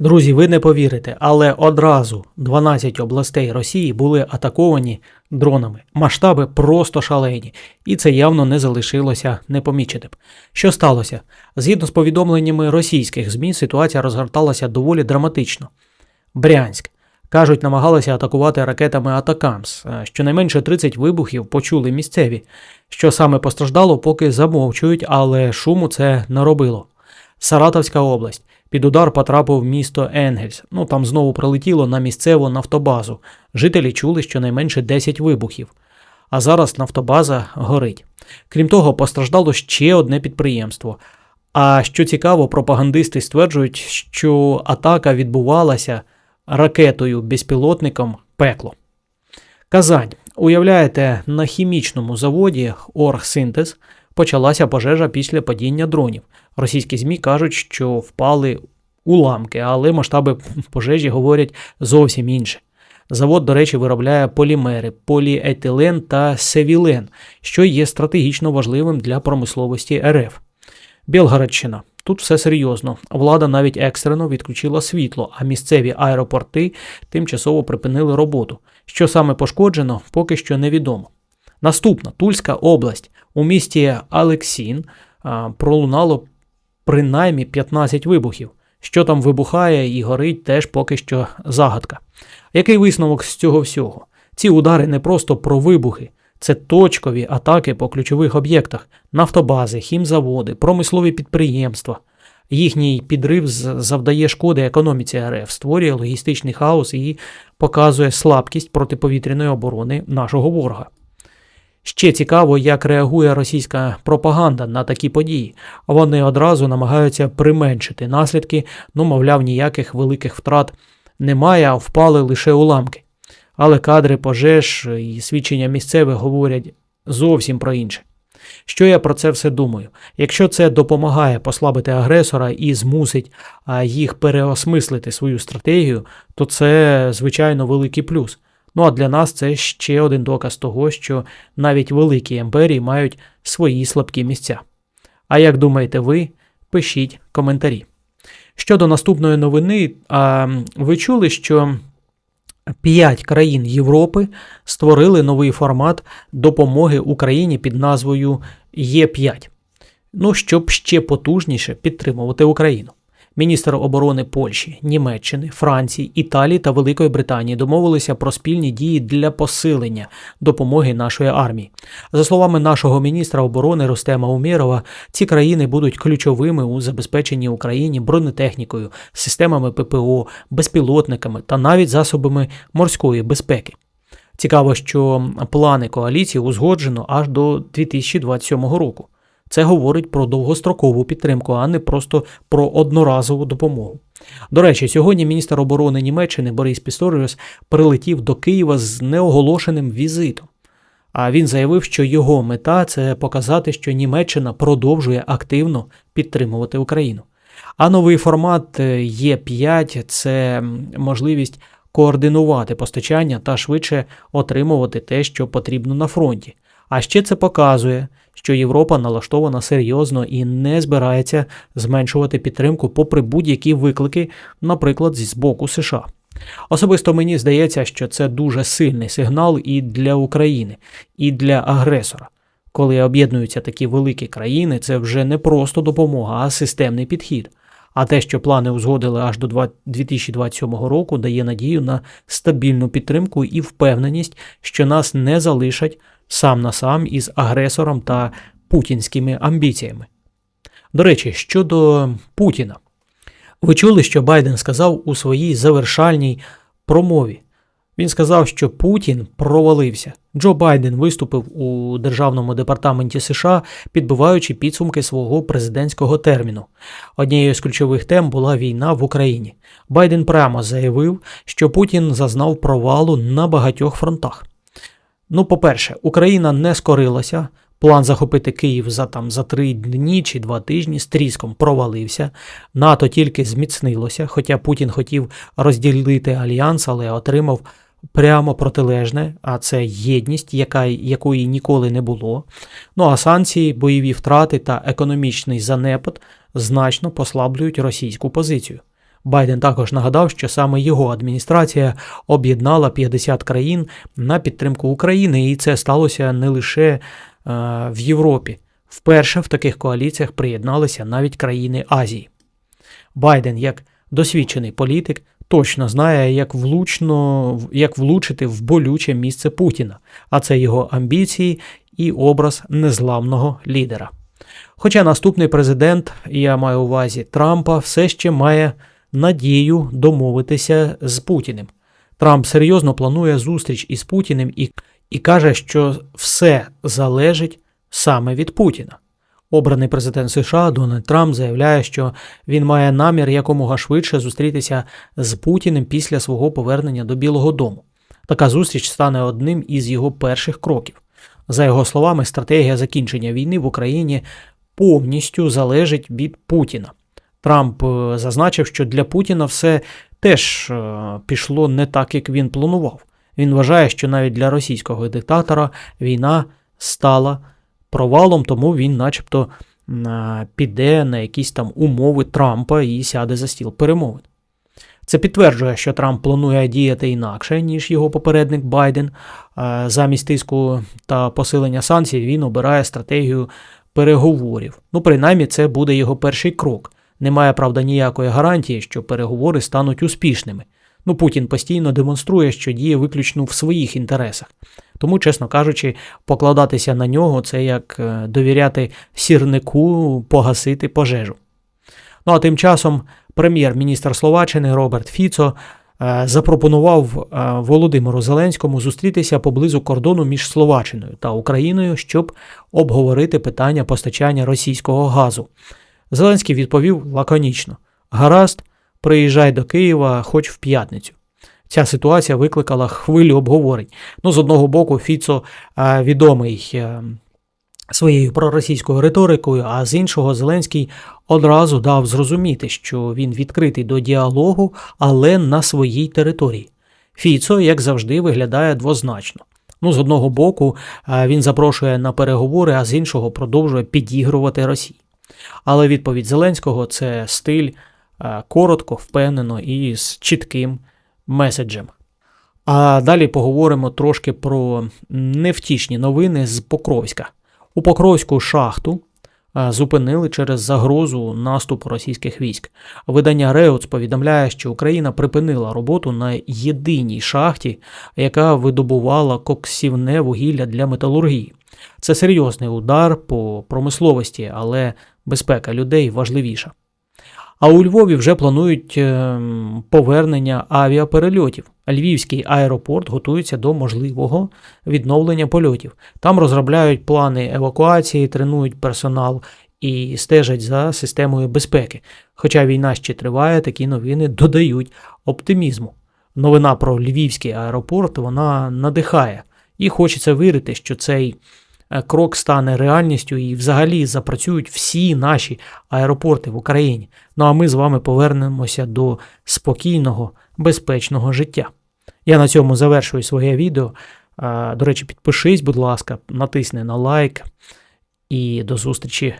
Друзі, ви не повірите, але одразу 12 областей Росії були атаковані дронами. Масштаби просто шалені, і це явно не залишилося непоміченим. Що сталося? Згідно з повідомленнями російських ЗМІ, ситуація розгорталася доволі драматично. Брянськ. Кажуть, намагалися атакувати ракетами Атакамс. Е, Щонайменше 30 вибухів почули місцеві. Що саме постраждало, поки замовчують, але шуму це не робило. Саратовська область. Під удар потрапив місто Енгельс. Ну там знову прилетіло на місцеву нафтобазу. Жителі чули щонайменше 10 вибухів. А зараз нафтобаза горить. Крім того, постраждало ще одне підприємство. А що цікаво, пропагандисти стверджують, що атака відбувалася ракетою безпілотником пекло. Казань. Уявляєте, на хімічному заводі Оргсинтез почалася пожежа після падіння дронів. Російські ЗМІ кажуть, що впали уламки, але масштаби пожежі говорять зовсім інше. Завод, до речі, виробляє полімери, поліетилен та севілен, що є стратегічно важливим для промисловості РФ. Білгородщина. Тут все серйозно. Влада навіть екстрено відключила світло, а місцеві аеропорти тимчасово припинили роботу. Що саме пошкоджено, поки що невідомо. Наступна Тульська область. У місті Алексін пролунало принаймні 15 вибухів. Що там вибухає і горить, теж поки що загадка. Який висновок з цього всього? Ці удари не просто про вибухи, це точкові атаки по ключових об'єктах, нафтобази, хімзаводи, промислові підприємства. Їхній підрив завдає шкоди економіці РФ, створює логістичний хаос і показує слабкість протиповітряної оборони нашого ворога. Ще цікаво, як реагує російська пропаганда на такі події. Вони одразу намагаються применшити наслідки, ну, мовляв, ніяких великих втрат немає, а впали лише уламки. Але кадри пожеж і свідчення місцевих говорять зовсім про інше. Що я про це все думаю? Якщо це допомагає послабити агресора і змусить їх переосмислити свою стратегію, то це, звичайно, великий плюс. Ну а для нас це ще один доказ того, що навіть великі імперії мають свої слабкі місця. А як думаєте ви? Пишіть коментарі. Щодо наступної новини, ви чули, що п'ять країн Європи створили новий формат допомоги Україні під назвою Є5. Ну, щоб ще потужніше підтримувати Україну. Міністр оборони Польщі, Німеччини, Франції, Італії та Великої Британії домовилися про спільні дії для посилення допомоги нашої армії. За словами нашого міністра оборони Рустема Умєрова, ці країни будуть ключовими у забезпеченні Україні бронетехнікою, системами ППО, безпілотниками та навіть засобами морської безпеки. Цікаво, що плани коаліції узгоджено аж до 2027 року. Це говорить про довгострокову підтримку, а не просто про одноразову допомогу. До речі, сьогодні міністр оборони Німеччини Борис Пісторіус прилетів до Києва з неоголошеним візитом. А він заявив, що його мета це показати, що Німеччина продовжує активно підтримувати Україну. А новий формат е, Є5 це можливість координувати постачання та швидше отримувати те, що потрібно на фронті. А ще це показує, що Європа налаштована серйозно і не збирається зменшувати підтримку попри будь-які виклики, наприклад, з боку США. Особисто мені здається, що це дуже сильний сигнал і для України, і для агресора. Коли об'єднуються такі великі країни, це вже не просто допомога, а системний підхід. А те, що плани узгодили аж до два- 2027 року, дає надію на стабільну підтримку і впевненість, що нас не залишать сам на сам із агресором та путінськими амбіціями. До речі, щодо Путіна, ви чули, що Байден сказав у своїй завершальній промові. Він сказав, що Путін провалився. Джо Байден виступив у Державному департаменті США, підбиваючи підсумки свого президентського терміну. Однією з ключових тем була війна в Україні. Байден прямо заявив, що Путін зазнав провалу на багатьох фронтах. Ну, по-перше, Україна не скорилася. План захопити Київ за там за три дні чи два тижні з тріском провалився. НАТО тільки зміцнилося, хоча Путін хотів розділити альянс, але отримав прямо протилежне, а це єдність, яка, якої ніколи не було. Ну а санкції, бойові втрати та економічний занепад значно послаблюють російську позицію. Байден також нагадав, що саме його адміністрація об'єднала 50 країн на підтримку України, і це сталося не лише е, в Європі. Вперше в таких коаліціях приєдналися навіть країни Азії. Байден, як досвідчений політик, точно знає, як влучно як влучити в болюче місце Путіна, а це його амбіції і образ незламного лідера. Хоча наступний президент, я маю увазі Трампа, все ще має надію домовитися з Путіним. Трамп серйозно планує зустріч із Путіним і, і каже, що все залежить саме від Путіна. Обраний президент США Дональд Трамп заявляє, що він має намір якомога швидше зустрітися з Путіним після свого повернення до Білого Дому. Така зустріч стане одним із його перших кроків. За його словами, стратегія закінчення війни в Україні повністю залежить від Путіна. Трамп е, зазначив, що для Путіна все теж е, пішло не так, як він планував. Він вважає, що навіть для російського диктатора війна стала провалом, тому він, начебто, е, піде на якісь там умови Трампа і сяде за стіл перемовин. Це підтверджує, що Трамп планує діяти інакше, ніж його попередник Байден. Замість тиску та посилення санкцій він обирає стратегію переговорів. Ну, принаймні, це буде його перший крок. Немає, правда, ніякої гарантії, що переговори стануть успішними. Ну, Путін постійно демонструє, що діє виключно в своїх інтересах. Тому, чесно кажучи, покладатися на нього це як е, довіряти сірнику погасити пожежу. Ну а тим часом прем'єр-міністр Словаччини Роберт Фіцо е, запропонував е, Володимиру Зеленському зустрітися поблизу кордону між Словаччиною та Україною, щоб обговорити питання постачання російського газу. Зеленський відповів лаконічно: Гаразд, приїжджай до Києва хоч в п'ятницю. Ця ситуація викликала хвилю обговорень. Ну, з одного боку, Фіцо е, відомий е, своєю проросійською риторикою, а з іншого, Зеленський одразу дав зрозуміти, що він відкритий до діалогу, але на своїй території. Фіцо, як завжди, виглядає двозначно. Ну, з одного боку, е, він запрошує на переговори, а з іншого продовжує підігрувати Росії. Але відповідь Зеленського це стиль е, коротко, впевнено і з чітким меседжем. А далі поговоримо трошки про невтішні новини з Покровська. У Покровську шахту зупинили через загрозу наступу російських військ. Видання Реуц повідомляє, що Україна припинила роботу на єдиній шахті, яка видобувала коксівне вугілля для металургії. Це серйозний удар по промисловості, але безпека людей важливіша. А у Львові вже планують ем, повернення авіаперельотів. Львівський аеропорт готується до можливого відновлення польотів. Там розробляють плани евакуації, тренують персонал і стежать за системою безпеки. Хоча війна ще триває, такі новини додають оптимізму. Новина про Львівський аеропорт вона надихає, і хочеться вірити, що цей е, крок стане реальністю і взагалі запрацюють всі наші аеропорти в Україні. Ну а ми з вами повернемося до спокійного, безпечного життя. Я на цьому завершую своє відео. Е, До речі, підпишись, будь ласка, натисни на лайк і до зустрічі